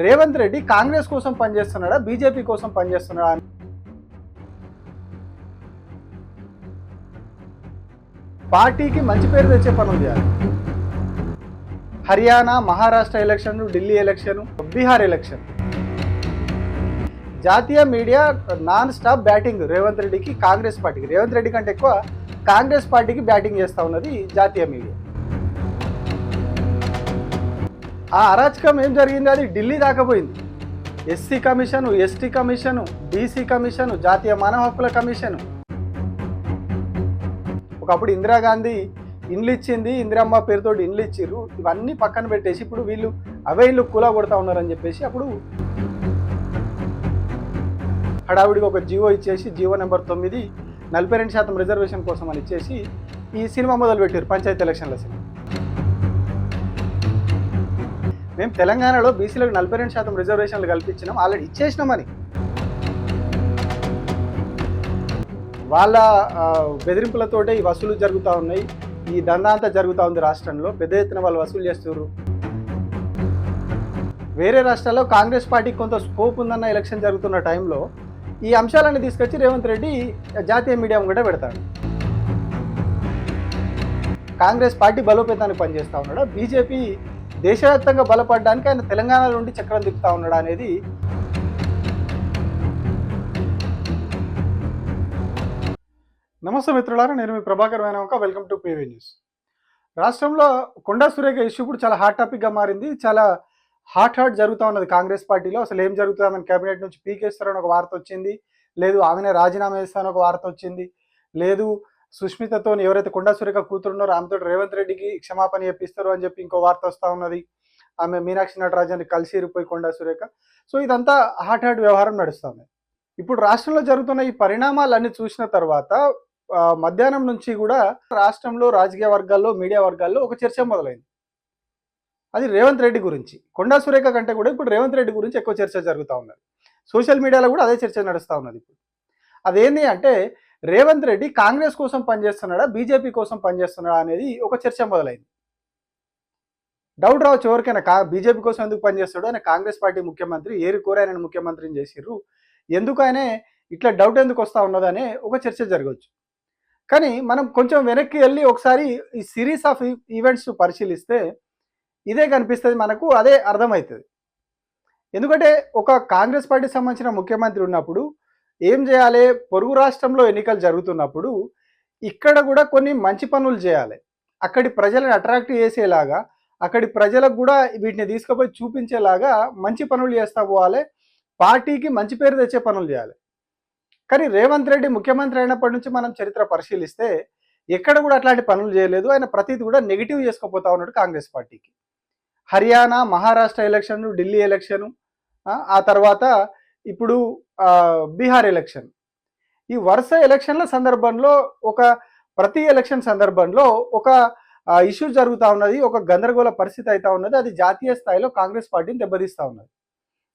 రేవంత్ రెడ్డి కాంగ్రెస్ కోసం పనిచేస్తున్నాడా? బీజేపీ కోసం పనిచేస్తున్నాడా? అని పార్టీకి మంచి పేరు తెచ్చే పనులు చేయాలి Haryana Maharashtra election Delhi election Bihar election. జాతీయ media non stop batting Revanth రెడ్డికి కాంగ్రెస్ పార్టీకి. రేవంత్ రెడ్డి కంటే ఎక్కువ కాంగ్రెస్ పార్టీకి బ్యాటింగ్ చేస్తూ ఉన్నది జాతీయ మీడియా. ఆ అరాచకం ఏం జరిగింది అది? Delhi దాకపోయింది SC commission ST commission BC commission జాతీయ మానవ హక్కుల కమిషను. ఒకప్పుడు ఇందిరాగాంధీ ఇండ్లు ఇచ్చింది ఇందిరమ్మ పేరుతో ఇండ్లు ఇచ్చిర్రు ఇవన్నీ పక్కన పెట్టేసి ఇప్పుడు వీళ్ళు అవే ఇల్లు కూల కొడతా ఉన్నారని చెప్పేసి అప్పుడు హడావిడికి ఒక జీవో ఇచ్చేసి జీవో నెంబర్ తొమ్మిది నలభై రెండు శాతం రిజర్వేషన్ కోసం అని ఇచ్చేసి ఈ సినిమా మొదలు పెట్టారు పంచాయతీ ఎలక్షన్ల సినిమా. మేము తెలంగాణలో బీసీలకు నలభై రెండు శాతం రిజర్వేషన్లు కల్పించినాం. ఆల్రెడీ ఇచ్చేసినామని వాళ్ళ బెదిరింపులతోటే ఈ వసూలు జరుగుతూ ఉన్నాయి. ఈ దందా అంతా జరుగుతూ ఉంది రాష్ట్రంలో. పెద్ద ఎత్తున వాళ్ళు వసూలు చేస్తున్నారు వేరే రాష్ట్రాల్లో కాంగ్రెస్ పార్టీకి కొంత స్కోప్ ఉందన్న ఎలక్షన్ జరుగుతున్న టైంలో ఈ అంశాలను తీసుకొచ్చి రేవంత్ రెడ్డి జాతీయ మీడియా కూడా పెడతాడు. కాంగ్రెస్ పార్టీ బలోపేతానికి పనిచేస్తూ ఉన్నాడు? బీజేపీ దేశవ్యాప్తంగా బలపడడానికి ఆయన తెలంగాణ నుండి చక్రం తిప్పుతా ఉన్నాడు అనేది నమస్తే మిత్రులారా నేను మీ ప్రభాకర్ వేనవక వెల్కమ్ టు పీవీ న్యూస్ రాష్ట్రంలో కొండా సురేఖ ఇష్యూ ఇప్పుడు చాలా హాట్ టాపిక్గా మారింది. చాలా హాట్ హాట్ జరుగుతూ ఉన్నది కాంగ్రెస్ పార్టీలో. అసలు ఏం జరుగుతుందని కేబినెట్ నుంచి పీకేస్తారని ఒక వార్త వచ్చింది. లేదు ఆమెనే రాజీనామా చేస్తారని ఒక వార్త వచ్చింది. లేదు సుష్మితతో ఎవరైతే కొండా సురేఖ కూతురున్నారో ఆమెతో రేవంత్ రెడ్డికి క్షమాపణ చెప్పిస్తారు అని చెప్పి ఇంకో వార్త వస్తూ ఉన్నది. ఆమె మీనాక్షి నటరాజన్ కలిసి ఇరిపోయి కొండా సురేఖ సో ఇదంతా హాట్ హాట్ వ్యవహారం నడుస్తుంది. ఇప్పుడు రాష్ట్రంలో జరుగుతున్న ఈ పరిణామాలన్నీ చూసిన తర్వాత మధ్యాహ్నం నుంచి కూడా రాష్ట్రంలో రాజకీయ వర్గాల్లో మీడియా వర్గాల్లో ఒక చర్చ మొదలైంది. అది రేవంత్ రెడ్డి గురించి. కొండా సురేఖ కంటే కూడా ఇప్పుడు రేవంత్ రెడ్డి గురించి ఎక్కువ చర్చ జరుగుతూ ఉన్నది. సోషల్ మీడియాలో కూడా అదే చర్చ నడుస్తూ ఉన్నది ఇప్పుడు. అదేంటి అంటే రేవంత్ రెడ్డి కాంగ్రెస్ కోసం పనిచేస్తున్నాడా బీజేపీ కోసం పనిచేస్తున్నాడా అనేది ఒక చర్చ మొదలైంది. డౌట్ రావచ్చు ఎవరికైనా కా బీజేపీ కోసం ఎందుకు పనిచేస్తాడు ఆయన కాంగ్రెస్ పార్టీ ముఖ్యమంత్రి ఏరి కోరి ముఖ్యమంత్రిని చేసిర్రు. ఎందుకు ఆయన ఇట్లా డౌట్ ఎందుకు వస్తూ ఉన్నదనే ఒక చర్చ జరగవచ్చు. కానీ మనం కొంచెం వెనక్కి వెళ్ళి ఒకసారి ఈ సిరీస్ ఆఫ్ ఈవెంట్స్ పరిశీలిస్తే ఇదే కనిపిస్తుంది మనకు అదే అర్థమవుతుంది. ఎందుకంటే ఒక కాంగ్రెస్ పార్టీకి సంబంధించిన ముఖ్యమంత్రి ఉన్నప్పుడు ఏం చేయాలి? పొరుగు రాష్ట్రంలో ఎన్నికలు జరుగుతున్నప్పుడు ఇక్కడ కూడా కొన్ని మంచి పనులు చేయాలి. అక్కడి ప్రజలను అట్రాక్ట్ చేసేలాగా అక్కడి ప్రజలకు కూడా వీటిని తీసుకుపోయి చూపించేలాగా మంచి పనులు చేస్తా పోవాలి. పార్టీకి మంచి పేరు తెచ్చే పనులు చేయాలి. కానీ రేవంత్ రెడ్డి ముఖ్యమంత్రి అయినప్పటి నుంచి మనం చరిత్ర పరిశీలిస్తే ఎక్కడ కూడా అట్లాంటి పనులు చేయలేదు. ఆయన ప్రతిది కూడా నెగిటివ్ చేసుకోపోతా ఉన్నాడు కాంగ్రెస్ పార్టీకి. హర్యానా మహారాష్ట్ర ఎలక్షన్ ఢిల్లీ ఎలక్షన్ ఆ తర్వాత ఇప్పుడు బీహార్ ఎలక్షన్. ఈ వరుస ఎలక్షన్ల సందర్భంలో ఒక ప్రతి ఎలక్షన్ సందర్భంలో ఒక ఇష్యూ జరుగుతూ ఉన్నది ఒక గందరగోళ పరిస్థితి అవుతా ఉన్నది అది జాతీయ స్థాయిలో కాంగ్రెస్ పార్టీని దెబ్బతీస్తూ ఉన్నది.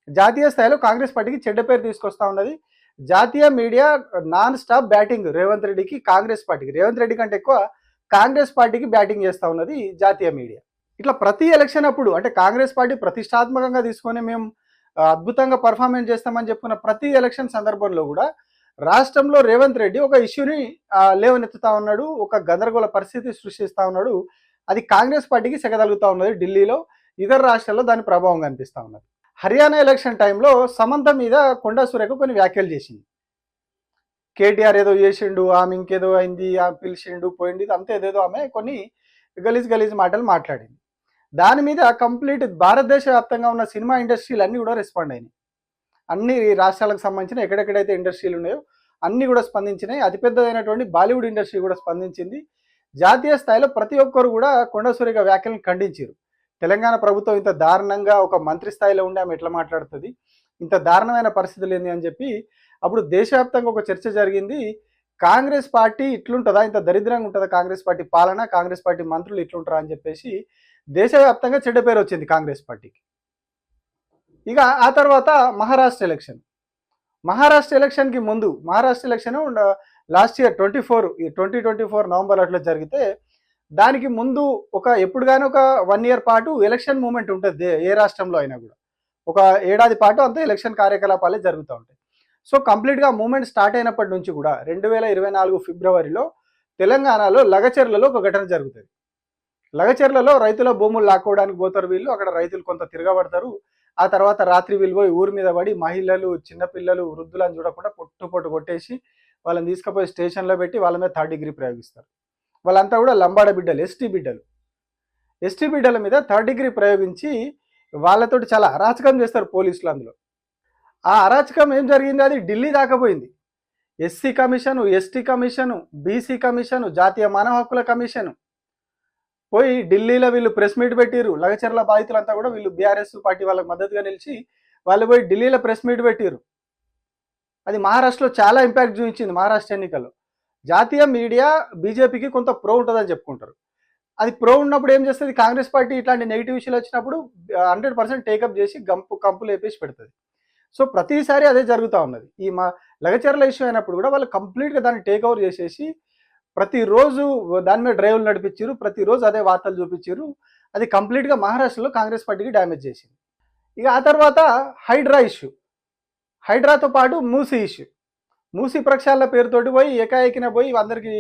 జాతీయ స్థాయిలో కాంగ్రెస్ పార్టీకి చెడ్డ పేరు తీసుకొస్తా ఉన్నది. జాతీయ media non stop batting Revanth రెడ్డికి కాంగ్రెస్ పార్టీకి రేవంత్ రెడ్డి కంటే ఎక్కువ కాంగ్రెస్ పార్టీకి బ్యాటింగ్ చేస్తూ ఉన్నది జాతీయ మీడియా. ఇట్లా ప్రతి ఎలక్షన్ అప్పుడు అంటే కాంగ్రెస్ పార్టీ ప్రతిష్టాత్మకంగా తీసుకొని మేము అద్భుతంగా పర్ఫార్మెన్స్ చేస్తామని చెప్పుకున్న ప్రతి ఎలక్షన్ సందర్భంలో కూడా రాష్ట్రంలో రేవంత్ రెడ్డి ఒక ఇష్యూని లేవనెత్తుతా ఉన్నాడు ఒక గందరగోళ పరిస్థితి సృష్టిస్తా ఉన్నాడు. అది కాంగ్రెస్ పార్టీకి సెగదలుగుతా ఉన్నది ఢిల్లీలో ఇతర రాష్ట్రాల్లో దాని ప్రభావం కనిపిస్తూ ఉన్నది. హర్యానా ఎలక్షన్ టైంలో సమంత మీద కొండా సురేఖ కొన్ని వ్యాఖ్యలు చేసింది. కేటీఆర్ ఏదో చేసిండు ఆమె ఇంకేదో అయింది ఆమె పిలిచిండు పోయింది అంతే ఏదేదో ఆమె కొన్ని గలీజ్ గలీజ్ మాటలు మాట్లాడింది. దాని మీద కంప్లీట్ భారతదేశ వ్యాప్తంగా ఉన్న సినిమా ఇండస్ట్రీలు అన్నీ కూడా రెస్పాండ్ అయినాయి. అన్ని రాష్ట్రాలకు సంబంధించిన ఎక్కడెక్కడైతే ఇండస్ట్రీలు ఉన్నాయో అన్ని కూడా స్పందించినాయి. అతిపెద్దదైనటువంటి బాలీవుడ్ ఇండస్ట్రీ కూడా స్పందించింది. జాతీయ స్థాయిలో ప్రతి ఒక్కరు కూడా కొండసూరిగా వ్యాఖ్యలను ఖండించారు. తెలంగాణ ప్రభుత్వం ఇంత దారుణంగా ఒక మంత్రి స్థాయిలో ఉండి ఆమె ఎట్లా మాట్లాడుతుంది? ఇంత దారుణమైన పరిస్థితులు ఏంది అని చెప్పి అప్పుడు దేశవ్యాప్తంగా ఒక చర్చ జరిగింది. కాంగ్రెస్ పార్టీ ఇట్లుంటుందా? ఇంత దరిద్రంగా ఉంటుందా కాంగ్రెస్ పార్టీ పాలన? కాంగ్రెస్ పార్టీ మంత్రులు ఇట్లుంటారా అని చెప్పేసి దేశవ్యాప్తంగా చెడ్డ పేరు వచ్చింది కాంగ్రెస్ పార్టీకి. ఇక ఆ తర్వాత మహారాష్ట్ర ఎలక్షన్. మహారాష్ట్ర ఎలక్షన్కి ముందు Maharashtra election last year twenty four twenty twenty four November అట్లా జరిగితే దానికి ముందు ఒక ఎప్పుడు కానీ ఒక వన్ ఇయర్ పాటు ఎలక్షన్ మూమెంట్ ఉంటుంది ఏ రాష్ట్రంలో అయినా కూడా. ఒక ఏడాది పాటు అంతా ఎలక్షన్ కార్యకలాపాలే జరుగుతూ ఉంటాయి. సో కంప్లీట్గా మూమెంట్ స్టార్ట్ అయినప్పటి నుంచి కూడా రెండు వేల ఇరవై నాలుగు ఫిబ్రవరిలో తెలంగాణలో లగచెర్లలో ఒక ఘటన జరుగుతుంది. లగచెర్లలో రైతుల భూములు లాక్కోవడానికి పోతారు వీళ్ళు. అక్కడ రైతులు కొంత తిరగబడతారు. ఆ తర్వాత రాత్రి వీళ్ళు పోయి ఊరి మీద పడి మహిళలు చిన్నపిల్లలు వృద్ధులను చూడకుండా పొట్టు పొట్టు కొట్టేసి వాళ్ళని తీసుకుపోయి స్టేషన్లో పెట్టి వాళ్ళ మీద థర్డ్ డిగ్రీ ప్రయోగిస్తారు. వాళ్ళంతా కూడా లంబాడ బిడ్డలు ఎస్టీ బిడ్డలు. ఎస్టీ బిడ్డల మీద థర్డ్ డిగ్రీ ప్రయోగించి వాళ్ళతోటి చాలా అరాచకం చేస్తారు పోలీసులు అందులో. ఆ అరాచకం ఏం జరిగింది? అది Delhi దాకపోయింది SC commission ST commission BC commission జాతీయ మానవ హక్కుల కమిషను పోయి ఢిల్లీలో వీళ్ళు ప్రెస్ మీట్ పెట్టిరు లగచర్ల బాధితులంతా కూడా వీళ్ళు బీఆర్ఎస్ పార్టీ వాళ్ళకి మద్దతుగా నిలిచి వాళ్ళు పోయి ఢిల్లీలో ప్రెస్ మీట్ పెట్టిరు అది మహారాష్ట్రలో చాలా ఇంపాక్ట్ చూపించింది మహారాష్ట్ర ఎన్నికల్లో. జాతీయ మీడియా బీజేపీకి కొంత ప్రో ఉంటుందని చెప్పుకుంటారు. అది ప్రో ఉన్నప్పుడు ఏం చేస్తుంది? కాంగ్రెస్ పార్టీ ఇట్లాంటి నెగిటివ్ ఇష్యూలు వచ్చినప్పుడు హండ్రెడ్ పర్సెంట్ టేకప్ చేసి గంపు కంపులు వేపేసి పెడుతుంది. సో ప్రతిసారి అదే జరుగుతూ ఉన్నది. ఈ మా లగచర్ల ఇష్యూ అయినప్పుడు కూడా వాళ్ళు కంప్లీట్గా దాన్ని టేక్ ఓవర్ చేసేసి ప్రతిరోజు దాని మీద డ్రైవ్లు నడిపించారు ప్రతిరోజు అదే వార్తలు చూపించారు. అది కంప్లీట్గా మహారాష్ట్రలో కాంగ్రెస్ పార్టీకి డ్యామేజ్ చేసింది. ఇక ఆ తర్వాత హైడ్రా ఇష్యూ హైడ్రాతో పాటు మూసీ ఇష్యూ మూసీ ప్రక్షాళన పేరుతోటి పోయి ఏకాఏకిన పోయి అందరికి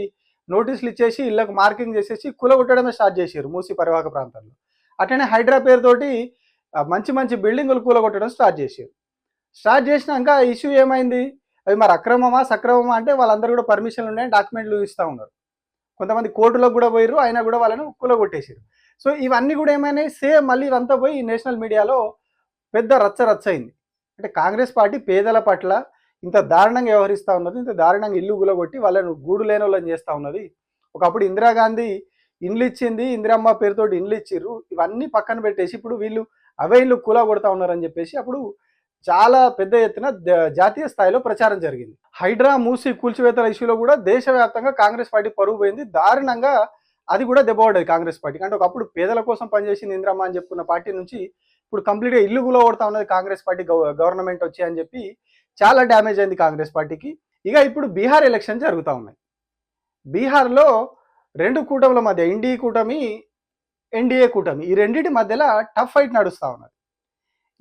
నోటీసులు ఇచ్చేసి ఇళ్ళకు మార్కింగ్ చేసేసి కులగొట్టడమే స్టార్ట్ చేశారు మూసీ పరివాహక ప్రాంతాల్లో అట్లనే హైడ్రా పేరుతోటి మంచి మంచి బిల్డింగులు కూలగొట్టడం స్టార్ట్ చేశారు. స్టార్ట్ చేసినాక ఇష్యూ ఏమైంది? అవి మరి అక్రమమా సక్రమమా అంటే వాళ్ళందరూ కూడా పర్మిషన్లు ఉన్నాయని డాక్యుమెంట్లు ఇస్తూ ఉన్నారు. కొంతమంది కోర్టులో కూడా పోయిర్రు అయినా కూడా వాళ్ళను కూలగొట్టేసారు సో ఇవన్నీ కూడా ఏమైనాయి? సేమ్ మళ్ళీ ఇవంతా పోయి నేషనల్ మీడియాలో పెద్ద రచ్చ రచ్చ అయింది. అంటే కాంగ్రెస్ పార్టీ పేదల పట్ల ఇంత దారుణంగా వ్యవహరిస్తూ ఉన్నది ఇంత దారుణంగా ఇల్లు గులగొట్టి వాళ్ళను గూడు లేని వాళ్ళని చేస్తూ ఉన్నది. ఒకప్పుడు ఇందిరాగాంధీ ఇండ్లు ఇచ్చింది ఇందిరమ్మ పేరుతోటి ఇండ్లు ఇచ్చిర్రు. ఇవన్నీ పక్కన పెట్టేసి ఇప్పుడు వీళ్ళు అవే ఇల్లు కూల కొడతా ఉన్నారని చెప్పేసి అప్పుడు చాలా పెద్ద ఎత్తున జాతీయ స్థాయిలో ప్రచారం జరిగింది. హైడ్రా మూసి కూల్చివేతల ఇష్యూలో కూడా దేశవ్యాప్తంగా కాంగ్రెస్ పార్టీ పరుగు పోయింది. దారుణంగా అది కూడా దెబ్బపడ్డది కాంగ్రెస్ పార్టీకి. అంటే ఒకప్పుడు పేదల కోసం పనిచేసింది ఇందిరమ్మ అని చెప్పుకున్న పార్టీ నుంచి ఇప్పుడు కంప్లీట్గా ఇల్లు గుల కొడతా ఉన్నది కాంగ్రెస్ పార్టీ గవ- గవర్నమెంట్ వచ్చి అని చెప్పి చాలా డ్యామేజ్ అయింది కాంగ్రెస్ పార్టీకి. ఇక ఇప్పుడు బీహార్ ఎలక్షన్ జరుగుతూ ఉన్నాయి. బీహార్లో రెండు కూటముల మధ్య ఎన్డీఏ కూటమి ఎన్డీఏ కూటమి ఈ రెండింటి మధ్యలో టఫ్ ఫైట్ నడుస్తూ ఉన్నది.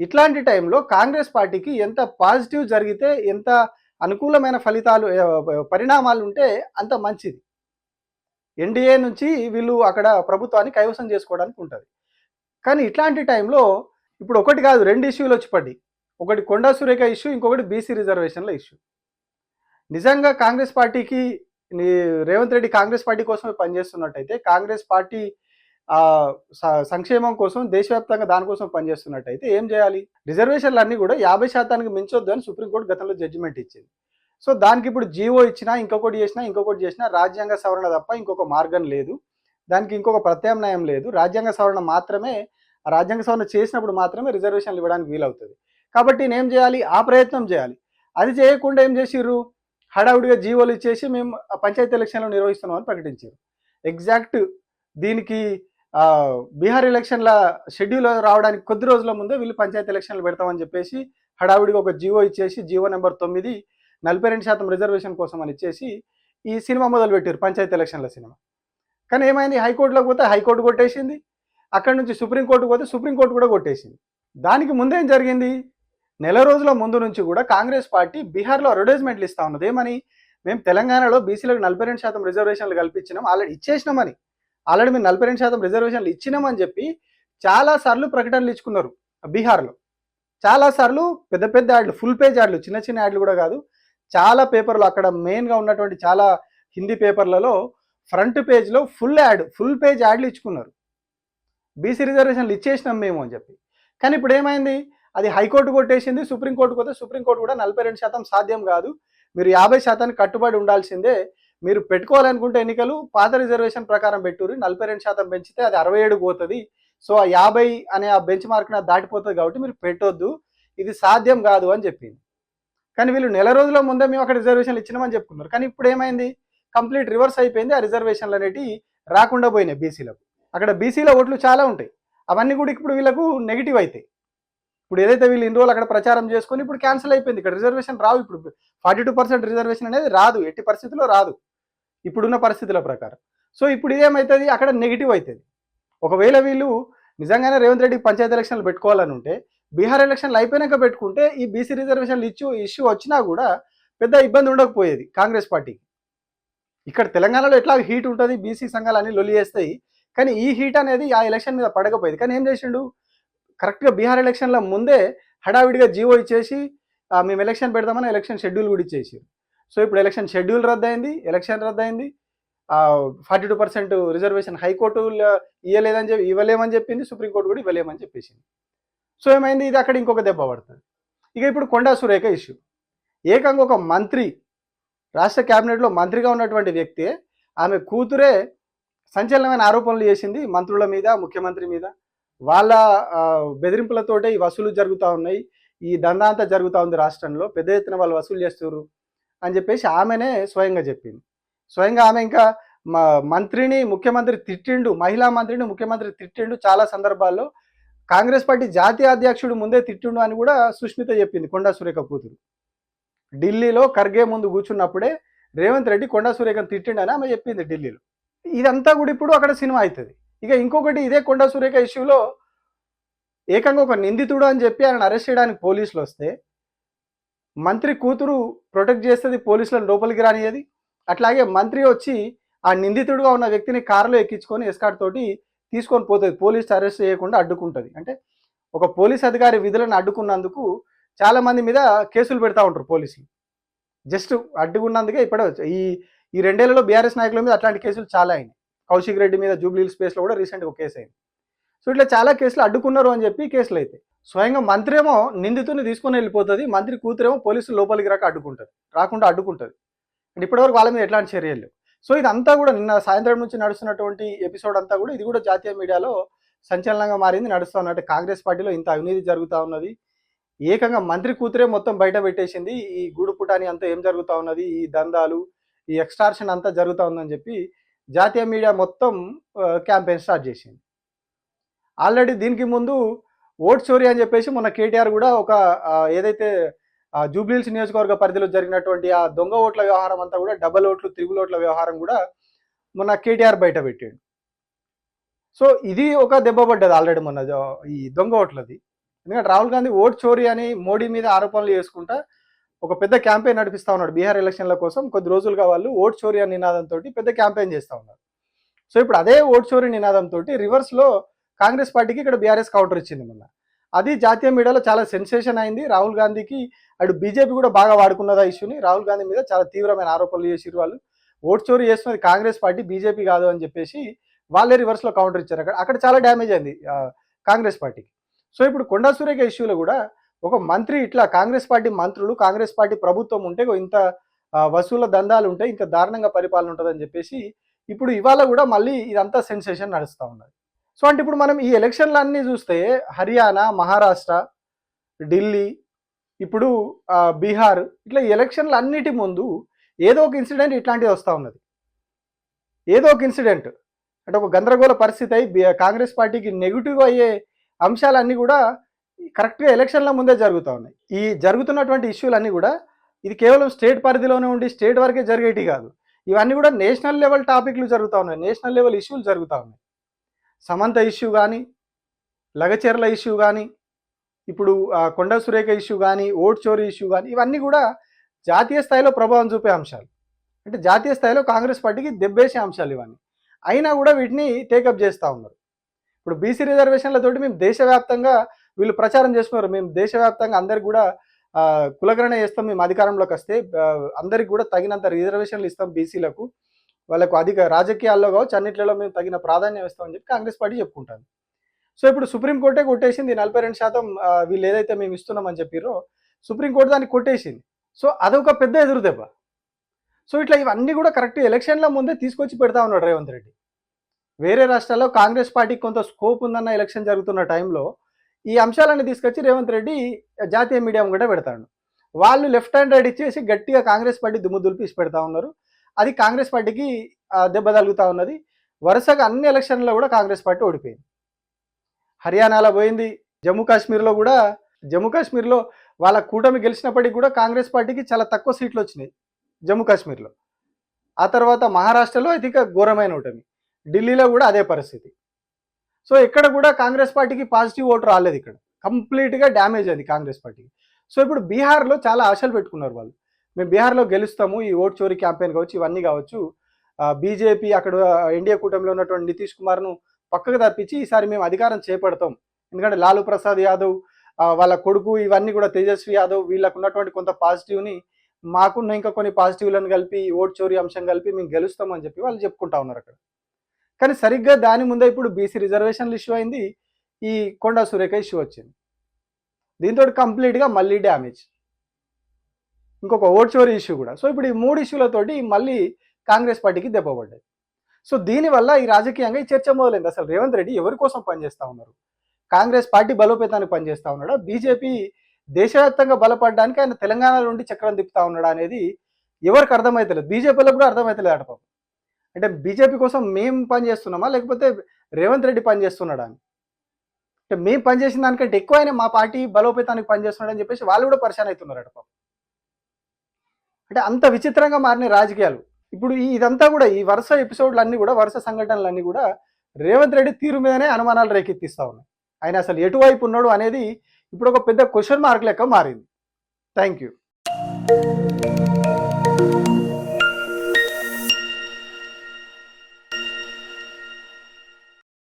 ఇట్లాంటి టైంలో కాంగ్రెస్ పార్టీకి ఎంత పాజిటివ్ జరిగితే ఎంత అనుకూలమైన ఫలితాలు పరిణామాలు ఉంటే అంత మంచిది. ఎన్డీఏ నుంచి వీళ్ళు అక్కడ ప్రభుత్వాన్ని కైవసం చేసుకోవడానికి ఉంటుంది. కానీ ఇట్లాంటి టైంలో ఇప్పుడు ఒకటి కాదు రెండు ఇష్యూలు వచ్చి పడ్డాయి. ఒకటి కొండా సురేఖ ఇష్యూ ఇంకొకటి బీసీ రిజర్వేషన్ల ఇష్యూ. నిజంగా కాంగ్రెస్ పార్టీకి రేవంత్ రెడ్డి కాంగ్రెస్ పార్టీ కోసమే పనిచేస్తున్నట్టయితే కాంగ్రెస్ పార్టీ సంక్షేమం కోసం దేశవ్యాప్తంగా దానికోసం పనిచేస్తున్నట్టయితే ఏం చేయాలి? రిజర్వేషన్లు అన్నీ కూడా యాభై శాతానికి మించొద్దు అని సుప్రీంకోర్టు గతంలో జడ్జిమెంట్ ఇచ్చింది. సో దానికి ఇప్పుడు జీవో ఇచ్చినా ఇంకొకటి చేసినా ఇంకొకటి చేసినా రాజ్యాంగ సవరణ తప్ప ఇంకొక మార్గం లేదు. దానికి ఇంకొక ప్రత్యామ్నాయం లేదు. రాజ్యాంగ సవరణ మాత్రమే ఆ రాజ్యాంగ సవరణ చేసినప్పుడు మాత్రమే రిజర్వేషన్లు ఇవ్వడానికి వీలవుతుంది. కాబట్టి నేనేం చేయాలి? ఆ ప్రయత్నం చేయాలి. అది చేయకుండా ఏం చేసిర్రు? హడావుడిగా జీవోలు ఇచ్చేసి మేము పంచాయతీ ఎలక్షన్లు నిర్వహిస్తున్నాం అని ప్రకటించారు. ఎగ్జాక్ట్ దీనికి బీహార్ ఎలక్షన్ల షెడ్యూల్ రావడానికి కొద్ది రోజుల ముందే వీళ్ళు పంచాయతీ ఎలక్షన్లు పెడతామని చెప్పేసి హడావిడిగా ఒక జీవో ఇచ్చేసి జీవో నెంబర్ తొమ్మిది నలభై రెండు శాతం రిజర్వేషన్ కోసం అని ఇచ్చేసి ఈ సినిమా మొదలు పెట్టారు పంచాయతీ ఎలక్షన్ల సినిమా. కానీ ఏమైంది? హైకోర్టులోకి పోతే హైకోర్టు కొట్టేసింది. అక్కడి నుంచి సుప్రీంకోర్టుకు పోతే సుప్రీంకోర్టు కూడా కొట్టేసింది. దానికి ముందేం జరిగింది? నెల రోజుల ముందు నుంచి కూడా కాంగ్రెస్ పార్టీ బీహార్లో అడ్వర్టైజ్మెంట్లు ఇస్తా ఉన్నది. ఏమని? మేము తెలంగాణలో బీసీలకు నలభై రెండు శాతం రిజర్వేషన్లు కల్పించినాం. ఆల్రెడీ ఇచ్చేసినామని ఆల్రెడీ మీరు నలభై రెండు శాతం రిజర్వేషన్లు ఇచ్చినామని చెప్పి చాలా సార్లు ప్రకటనలు ఇచ్చుకున్నారు బీహార్లో. చాలా సార్లు పెద్ద పెద్ద యాడ్లు ఫుల్ పేజ్ యాడ్లు చిన్న చిన్న యాడ్లు కూడా కాదు. చాలా పేపర్లు అక్కడ మెయిన్గా ఉన్నటువంటి చాలా హిందీ పేపర్లలో ఫ్రంట్ పేజ్లో ఫుల్ యాడ్ ఫుల్ పేజ్ యాడ్లు ఇచ్చుకున్నారు. బీసీ రిజర్వేషన్లు ఇచ్చేసినాం మేము అని చెప్పి. కానీ ఇప్పుడు ఏమైంది? అది హైకోర్టు కొట్టేసింది సుప్రీంకోర్టు పోతే సుప్రీంకోర్టు కూడా నలభై రెండు శాతం సాధ్యం కాదు. మీరు యాభై శాతానికి కట్టుబడి ఉండాల్సిందే. మీరు పెట్టుకోవాలనుకుంటే ఎన్నికలు పాత రిజర్వేషన్ ప్రకారం పెట్టురు నలభై రెండు శాతం పెంచితే అది అరవై ఏడు పోతుంది. సో ఆ యాభై అనే ఆ బెంచ్ మార్క్ దాటిపోతుంది కాబట్టి మీరు పెట్టొద్దు. ఇది సాధ్యం కాదు అని చెప్పింది. కానీ వీళ్ళు నెల రోజుల ముందే మేము అక్కడ రిజర్వేషన్లు ఇచ్చినామని చెప్పుకున్నారు. కానీ ఇప్పుడు ఏమైంది? కంప్లీట్ రివర్స్ అయిపోయింది. ఆ రిజర్వేషన్లు అనేటివి రాకుండా పోయినాయి బీసీలకు. అక్కడ బీసీల ఓట్లు చాలా ఉంటాయి. అవన్నీ కూడా ఇప్పుడు వీళ్ళకు నెగిటివ్ అవుతాయి ఇప్పుడు ఏదైతే వీళ్ళు ఇన్ని రోజులు అక్కడ ప్రచారం చేసుకొని ఇప్పుడు క్యాన్సిల్ అయిపోయింది. ఇక్కడ రిజర్వేషన్ రావు. ఇప్పుడు ఫార్టీ టూ పర్సెంట్ రిజర్వేషన్ అనేది రాదు. ఎట్టి పరిస్థితుల్లో రాదు. ఇప్పుడున్న పరిస్థితుల ప్రకారం. సో ఇప్పుడు ఇదేమవుతుంది అక్కడ నెగిటివ్ అవుతుంది ఒకవేళ వీళ్ళు నిజంగానే రేవంత్ రెడ్డి పంచాయతీ ఎలక్షన్లు పెట్టుకోవాలని ఉంటే బీహార్ ఎలక్షన్లు అయిపోయినాక పెట్టుకుంటే ఈ బీసీ రిజర్వేషన్లు ఇష్యూ ఇష్యూ వచ్చినా కూడా పెద్ద ఇబ్బంది ఉండకపోయేది కాంగ్రెస్ పార్టీకి. ఇక్కడ తెలంగాణలో ఎట్లా హీట్ ఉంటుంది? బీసీ సంఘాలు అన్ని లొల్లి చేస్తాయి. కానీ ఈ హీట్ అనేది ఆ ఎలక్షన్ మీద పడకపోయేది. కానీ ఏం చేసిండు? కరెక్ట్గా బీహార్ ఎలక్షన్ల ముందే హడావిడిగా జీవో ఇచ్చేసి మేము ఎలక్షన్ పెడదామని ఎలక్షన్ షెడ్యూల్ కూడా ఇచ్చేసి సో ఇప్పుడు ఎలక్షన్ షెడ్యూల్ రద్దయింది election రద్దయింది. Forty two percent reservation high court ఇవ్వలేదని చెప్పి ఇవ్వలేమని చెప్పింది సుప్రీంకోర్టు కూడా ఇవ్వలేమని చెప్పేసింది. సో ఏమైంది? ఇది అక్కడ ఇంకొక దెబ్బ పడుతుంది. ఇక ఇప్పుడు కొండా సురేఖ ఇష్యూ ఏకంగా ఒక మంత్రి రాష్ట్ర క్యాబినెట్లో మంత్రిగా ఉన్నటువంటి వ్యక్తి ఆమె కూతురే సంచలనమైన ఆరోపణలు చేసింది మంత్రుల మీద ముఖ్యమంత్రి మీద. వాళ్ళ బెదిరింపులతోటే ఈ వసూలు జరుగుతూ ఉన్నాయి. ఈ దందా అంతా జరుగుతూ ఉంది రాష్ట్రంలో. పెద్ద ఎత్తున వాళ్ళు వసూలు చేస్తున్నారు అని చెప్పేసి ఆమెనే స్వయంగా చెప్పింది. స్వయంగా ఆమె ఇంకా మంత్రిని ముఖ్యమంత్రి తిట్టిండు మహిళా మంత్రిని ముఖ్యమంత్రి తిట్టిండు చాలా సందర్భాల్లో. కాంగ్రెస్ పార్టీ జాతీయ అధ్యక్షుడు ముందే తిట్టిండు అని కూడా సుష్మిత చెప్పింది కొండా సురేఖ కూతురు. ఢిల్లీలో ఖర్గే ముందు కూర్చున్నప్పుడే రేవంత్ రెడ్డి కొండా సురేఖను అని ఆమె చెప్పింది ఢిల్లీలో. ఇదంతా కూడా ఇప్పుడు అక్కడ సినిమా అవుతుంది ఇక ఇంకొకటి ఇదే కొండా సురేఖ ఇష్యూలో ఏకంగా ఒక నిందితుడు అని చెప్పి ఆయన అరెస్ట్ చేయడానికి పోలీసులు వస్తే మంత్రి కూతురు ప్రొటెక్ట్ చేస్తుంది పోలీసులను లోపలికి రానియది అట్లాగే మంత్రి వచ్చి ఆ నిందితుడుగా ఉన్న వ్యక్తిని కారులో ఎక్కించుకొని ఎస్కాట్ తోటి తీసుకొని పోతుంది. పోలీస్ అరెస్ట్ చేయకుండా అడ్డుకుంటుంది. అంటే ఒక పోలీస్ అధికారి విధులను అడ్డుకున్నందుకు చాలా మంది మీద కేసులు పెడతా ఉంటారు పోలీసులు. జస్ట్ అడ్డుకున్నందుకే ఇప్పుడే ఈ ఈ రెండేళ్ళలో బీఆర్ఎస్ నాయకుల మీద అట్లాంటి కేసులు చాలా అయినాయి. కౌశిక్ రెడ్డి మీద జూబ్లీ స్పేస్లో కూడా రీసెంట్గా ఒక కేసు అయింది. సో ఇట్లా చాలా కేసులు అడ్డుకున్నారు అని చెప్పి కేసులు అయితే స్వయంగా మంత్రి ఏమో నిందితుని తీసుకొని వెళ్ళిపోతుంది మంత్రి కూతురేమో పోలీసులు లోపలికి రాక అడ్డుకుంటుంది రాకుండా అడ్డుకుంటుంది. అండ్ ఇప్పటివరకు వాళ్ళ మీద ఎట్లాంటి చర్యలు సో ఇదంతా కూడా నిన్న సాయంత్రం నుంచి నడుస్తున్నటువంటి ఎపిసోడ్ అంతా కూడా ఇది కూడా జాతీయ మీడియాలో సంచలనంగా మారింది నడుస్తూ ఉన్నట్టు కాంగ్రెస్ పార్టీలో ఇంత అవినీతి జరుగుతూ ఉన్నది. ఏకంగా మంత్రి కూతురే మొత్తం బయట పెట్టేసింది ఈ గూడు పుటాని అంతా ఏం జరుగుతూ ఉన్నది ఈ దందాలు ఈ ఎక్స్ట్రాక్షన్ అంతా జరుగుతూ ఉందని చెప్పి జాతీయ మీడియా మొత్తం క్యాంపెయిన్ స్టార్ట్ చేసింది. ఆల్రెడీ దీనికి ముందు ఓట్ చోరీ అని చెప్పేసి మొన్న కేటీఆర్ కూడా ఒక ఏదైతే జూబ్లీహిల్స్ నియోజకవర్గ పరిధిలో జరిగినటువంటి ఆ దొంగ ఓట్ల వ్యవహారం అంతా కూడా డబల్ ఓట్లు త్రిబుల్ ఓట్ల వ్యవహారం కూడా మొన్న కేటీఆర్ బయట పెట్టాడు. సో ఇది ఒక దెబ్బ పడ్డది ఆల్రెడీ మొన్న ఈ దొంగ ఓట్లది. ఎందుకంటే రాహుల్ గాంధీ ఓట్ చోరీ అని మోడీ మీద ఆరోపణలు చేసుకుంటా ఒక పెద్ద క్యాంపెయిన్ నడిపిస్తా ఉన్నాడు బీహార్ ఎలక్షన్ల కోసం. కొద్ది రోజులుగా వాళ్ళు ఓట్ చోరీ అనే నినాదంతో పెద్ద క్యాంపెయిన్ చేస్తూ ఉన్నారు. సో ఇప్పుడు అదే ఓట్ చోరీ నినాదంతో రివర్స్లో కాంగ్రెస్ పార్టీకి ఇక్కడ బీఆర్ఎస్ కౌంటర్ ఇచ్చింది మొన్న అది జాతీయ మీడియాలో చాలా సెన్సేషన్ అయింది. రాహుల్ గాంధీకి అటు బీజేపీ కూడా బాగా వాడుకున్నది ఆ ఇష్యూని రాహుల్ గాంధీ మీద చాలా తీవ్రమైన ఆరోపణలు చేసిరు వాళ్ళు. ఓట్ చోరీ చేస్తున్నది కాంగ్రెస్ పార్టీ బీజేపీ కాదు అని చెప్పేసి వాళ్ళే రివర్స్లో కౌంటర్ ఇచ్చారు. అక్కడ అక్కడ చాలా డ్యామేజ్ అయింది కాంగ్రెస్ పార్టీకి. సో ఇప్పుడు కొండా సురేఖ ఇష్యూలో కూడా ఒక మంత్రి ఇట్లా కాంగ్రెస్ పార్టీ మంత్రులు కాంగ్రెస్ పార్టీ ప్రభుత్వం ఉంటే ఇంత వసూల దందాలు ఉంటాయి ఇంత దారుణంగా పరిపాలన ఉంటుందని చెప్పేసి ఇప్పుడు ఇవాళ కూడా మళ్ళీ ఇదంతా సెన్సేషన్ నడుస్తూ ఉన్నది. సో అంటే ఇప్పుడు మనం ఈ ఎలక్షన్లు అన్నీ చూస్తే హర్యానా మహారాష్ట్ర ఢిల్లీ ఇప్పుడు బీహార్ ఇట్లా ఈ ఎలక్షన్లు అన్నిటి ముందు ఏదో ఒక ఇన్సిడెంట్ ఇట్లాంటిది వస్తూ ఉన్నది. ఏదో ఒక ఇన్సిడెంట్. అంటే ఒక గందరగోళ పరిస్థితి అయి కాంగ్రెస్ పార్టీకి నెగిటివ్ అయ్యే అంశాలన్నీ కూడా కరెక్ట్గా ఎలక్షన్ల ముందే జరుగుతూ ఉన్నాయి. ఈ జరుగుతున్నటువంటి ఇష్యూలన్నీ కూడా ఇది కేవలం స్టేట్ పరిధిలోనే ఉండి స్టేట్ వరకే జరిగేటి కాదు. ఇవన్నీ కూడా నేషనల్ లెవెల్ టాపిక్లు జరుగుతూ ఉన్నాయి. నేషనల్ లెవెల్ ఇష్యూలు జరుగుతూ ఉన్నాయి. సమంత ఇష్యూ కానీ లగచెర్ల ఇష్యూ కానీ ఇప్పుడు కొండ సురేఖ ఇష్యూ కానీ ఓట్ చోరీ ఇష్యూ కానీ ఇవన్నీ కూడా జాతీయ స్థాయిలో ప్రభావం చూపే అంశాలు. అంటే జాతీయ స్థాయిలో కాంగ్రెస్ పార్టీకి దెబ్బేసే అంశాలు ఇవన్నీ. అయినా కూడా వీటిని టేకప్ చేస్తూ ఉన్నారు. ఇప్పుడు బీసీ రిజర్వేషన్లతోటి మేము దేశవ్యాప్తంగా వీళ్ళు ప్రచారం చేస్తున్నారు. మేము దేశవ్యాప్తంగా అందరికి కూడా కులగరణ కులగణన చేస్తాం. మేము అధికారంలోకి వస్తే అందరికి కూడా తగినంత రిజర్వేషన్లు ఇస్తాం బీసీలకు వాళ్ళకు అధిక రాజకీయాల్లో కావచ్చు అన్నింటిలో మేము తగిన ప్రాధాన్యం ఇస్తామని చెప్పి కాంగ్రెస్ పార్టీ చెప్పుకుంటాను సో ఇప్పుడు సుప్రీంకోర్టే కొట్టేసింది నలభై రెండు శాతం వీళ్ళు ఏదైతే మేము ఇస్తున్నామని చెప్పారో సుప్రీంకోర్టు దాన్ని కొట్టేసింది. సో అదొక పెద్ద ఎదురు దెబ్బ. సో ఇట్లా ఇవన్నీ కూడా కరెక్ట్ ఎలక్షన్ల ముందే తీసుకొచ్చి పెడతా ఉన్నాడు రేవంత్ రెడ్డి. వేరే రాష్ట్రాల్లో కాంగ్రెస్ పార్టీకి కొంత స్కోప్ ఉందన్న ఎలక్షన్ జరుగుతున్న టైంలో ఈ అంశాలన్నీ తీసుకొచ్చి రేవంత్ రెడ్డి జాతీయ మీడియా కూడా పెడతాడు. వాళ్ళు లెఫ్ట్ హ్యాండ్ రైడ్ ఇచ్చేసి గట్టిగా కాంగ్రెస్ పార్టీ దుమ్ము దులిపి పెడతా ఉన్నారు. అది కాంగ్రెస్ పార్టీకి దెబ్బ తగులుతూ ఉన్నది. వరుసగా అన్ని ఎలక్షన్లలో కూడా కాంగ్రెస్ పార్టీ ఓడిపోయింది. హర్యానాలో పోయింది జమ్మూ కాశ్మీర్లో కూడా. జమ్మూ కాశ్మీర్లో వాళ్ళ కూటమి గెలిచినప్పటికీ కూడా కాంగ్రెస్ పార్టీకి చాలా తక్కువ సీట్లు వచ్చినాయి జమ్మూ కాశ్మీర్లో. ఆ తర్వాత మహారాష్ట్రలో అయితే ఇక ఘోరమైన ఓటమి ఢిల్లీలో కూడా అదే పరిస్థితి. సో ఇక్కడ కూడా కాంగ్రెస్ పార్టీకి పాజిటివ్ ఓటు రాలేదు ఇక్కడ. కంప్లీట్గా డ్యామేజ్ అయింది కాంగ్రెస్ పార్టీకి. సో ఇప్పుడు బీహార్లో చాలా ఆశలు పెట్టుకున్నారు వాళ్ళు. మేము బీహార్లో గెలుస్తాము ఈ ఓట్ చోరీ క్యాంపెయిన్ కావచ్చు ఇవన్నీ కావచ్చు. బీజేపీ అక్కడ ఎన్డీఏ కూటమిలో ఉన్నటువంటి నితీష్ కుమార్ను పక్కకు తప్పించి ఈసారి మేము అధికారం చేపడతాం. ఎందుకంటే లాలూ ప్రసాద్ యాదవ్ వాళ్ళ కొడుకు ఇవన్నీ కూడా తేజస్వి యాదవ్ వీళ్ళకు ఉన్నటువంటి కొంత పాజిటివ్ని మాకున్న ఇంకా కొన్ని పాజిటివ్లను కలిపి ఓట్ చోరీ అంశం కలిపి మేము గెలుస్తామని చెప్పి వాళ్ళు చెప్పుకుంటా ఉన్నారు అక్కడ. కానీ సరిగ్గా దాని ముందే ఇప్పుడు బీసీ రిజర్వేషన్లు ఇష్యూ అయింది ఈ కొండా సురేఖ ఇష్యూ వచ్చింది. దీంతో కంప్లీట్గా మళ్ళీ డ్యామేజ్. ఇంకొక ఓట్చోరీ ఇష్యూ కూడా. సో ఇప్పుడు ఈ మూడు ఇష్యూలతోటి మళ్ళీ కాంగ్రెస్ పార్టీకి దెబ్బపడ్డాయి సో దీనివల్ల ఈ రాజకీయంగా ఈ చర్చ మొదలైంది. అసలు రేవంత్ రెడ్డి ఎవరి కోసం పనిచేస్తూ ఉన్నారు? కాంగ్రెస్ పార్టీ బలోపేతానికి పనిచేస్తూ ఉన్నాడా? బీజేపీ దేశవ్యాప్తంగా బలపడడానికి ఆయన తెలంగాణ నుండి చక్రం తిప్పుతా ఉన్నాడా అనేది ఎవరికి అర్థమైతలేదు. బీజేపీలో కూడా అర్థమవుతలేదు అడపం అంటే బీజేపీ కోసం మేము పని చేస్తున్నామా లేకపోతే రేవంత్ రెడ్డి పనిచేస్తున్నాడా అని? అంటే మేము పనిచేసిన దానికంటే ఎక్కువ ఆయన మా పార్టీ బలోపేతానికి పనిచేస్తున్నాడని చెప్పేసి వాళ్ళు కూడా పరిశాన్ అవుతున్నారు అడపం అంటే అంత విచిత్రంగా మారిన రాజకీయాలు. ఇప్పుడు ఈ- ఇదంతా కూడా ఈ వరుస ఎపిసోడ్లు అన్నీ కూడా వరుస సంఘటనలు అన్నీ కూడా రేవంత్ రెడ్డి తీరు మీదనే అనుమానాలు రేకెత్తిస్తూ ఉన్నాయి. ఆయన అసలు ఎటువైపు ఉన్నాడు అనేది ఇప్పుడు ఒక పెద్ద క్వశ్చన్ మార్క్ లెక్క మారింది. Thank you